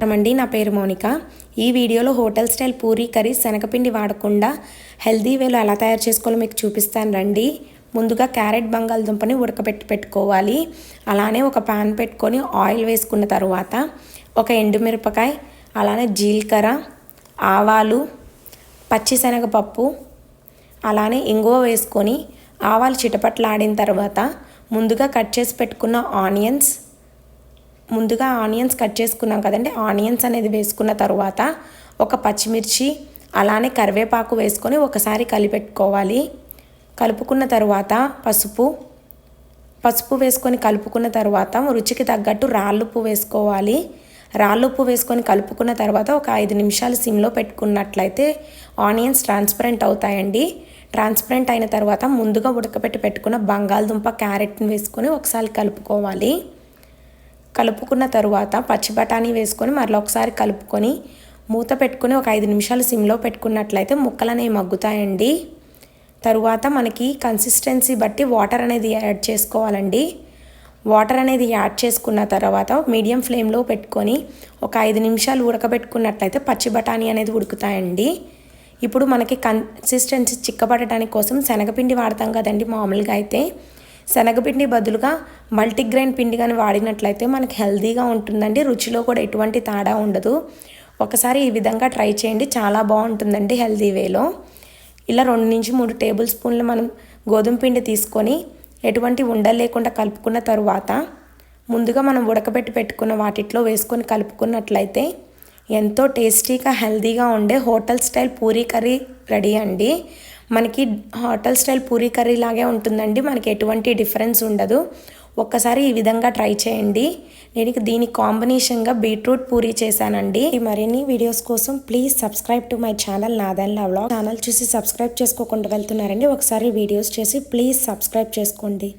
అండి నా పేరు మౌనిక. ఈ వీడియోలో హోటల్ స్టైల్ పూరీ కర్రీ శనగపిండి వాడకుండా హెల్దీ వేలో ఎలా తయారు చేసుకోవాలో మీకు చూపిస్తాను రండి. ముందుగా క్యారెట్ బంగాళదుంపని ఉడకబెట్టి పెట్టుకోవాలి. అలానే ఒక పాన్ పెట్టుకొని ఆయిల్ వేసుకున్న తర్వాత ఒక ఎండుమిరపకాయ అలానే జీలకర్ర ఆవాలు పచ్చిశనగపప్పు అలానే ఇంగువ వేసుకొని ఆవాలు చిటపట్లాడిన తర్వాత ముందుగా కట్ చేసి పెట్టుకున్న ఆనియన్స్ ముందుగా ఆనియన్స్ కట్ చేసుకున్నాం కదండి. ఆనియన్స్ అనేది వేసుకున్న తర్వాత ఒక పచ్చిమిర్చి అలానే కరివేపాకు వేసుకొని ఒకసారి కలిపెట్టుకోవాలి. కలుపుకున్న తర్వాత పసుపు పసుపు వేసుకొని కలుపుకున్న తర్వాత రుచికి తగ్గట్టు రాళ్ళుప్పు వేసుకోవాలి. రాళ్ళుప్పు వేసుకొని కలుపుకున్న తర్వాత ఒక ఐదు నిమిషాలు సిమ్లో పెట్టుకున్నట్లయితే ఆనియన్స్ ట్రాన్స్పరెంట్ అవుతాయండి. ట్రాన్స్పరెంట్ అయిన తర్వాత ముందుగా ఉడకబెట్టి పెట్టుకున్న బంగాళదుంప క్యారెట్ని వేసుకొని ఒకసారి కలుపుకోవాలి. కలుపుకున్న తరువాత పచ్చి బఠానీ వేసుకొని మరలా ఒకసారి కలుపుకొని మూత పెట్టుకొని ఒక ఐదు నిమిషాలు సిమ్లో పెట్టుకున్నట్లయితే ముక్కలు అనేవి మగ్గుతాయండి. తరువాత మనకి కన్సిస్టెన్సీ బట్టి వాటర్ అనేది యాడ్ చేసుకోవాలండి. వాటర్ అనేది యాడ్ చేసుకున్న తర్వాత మీడియం ఫ్లేమ్లో పెట్టుకొని ఒక ఐదు నిమిషాలు ఉడకబెట్టుకున్నట్లయితే పచ్చి బఠానీ అనేది ఉడుకుతాయండి. ఇప్పుడు మనకి కన్సిస్టెన్సీ చిక్కబడటానికి కోసం శనగపిండి వాడతాం కదండి మామూలుగా అయితే. శనగపిండి బదులుగా మల్టీగ్రెయిన్ పిండి కానీ వాడినట్లయితే మనకి హెల్తీగా ఉంటుందండి. రుచిలో కూడా ఎటువంటి తేడా ఉండదు. ఒకసారి ఈ విధంగా ట్రై చేయండి. చాలా బాగుంటుందండి హెల్తీ వేలో. ఇలా రెండు నుంచి మూడు టేబుల్ స్పూన్లు మనం గోధుమ పిండి తీసుకొని ఎటువంటి ఉండలు లేకుండా కలుపుకున్న తరువాత ముందుగా మనం ఉడకబెట్టి పెట్టుకున్న వాటిట్లో వేసుకొని కలుపుకున్నట్లయితే ఎంతో టేస్టీగా హెల్తీగా ఉండే hotel style puri curry ready అండి. మనకి హోటల్ స్టైల్ పూరీ కర్రీ లాగే ఉంటుందండి. మనకి ఎటువంటి డిఫరెన్స్ ఉండదు. ఒక్కసారి ఈ విధంగా ట్రై చేయండి. నేను దీని కాంబినేషన్గా బీట్రూట్ పూరీ చేశానండి. మరిన్ని వీడియోస్ కోసం please subscribe to my channel Nadan vlog channel చూసి సబ్స్క్రైబ్ చేసుకోకుండా వెళ్తున్నారండి. ఒకసారి వీడియోస్ చేసి ప్లీజ్ సబ్స్క్రైబ్ చేసుకోండి.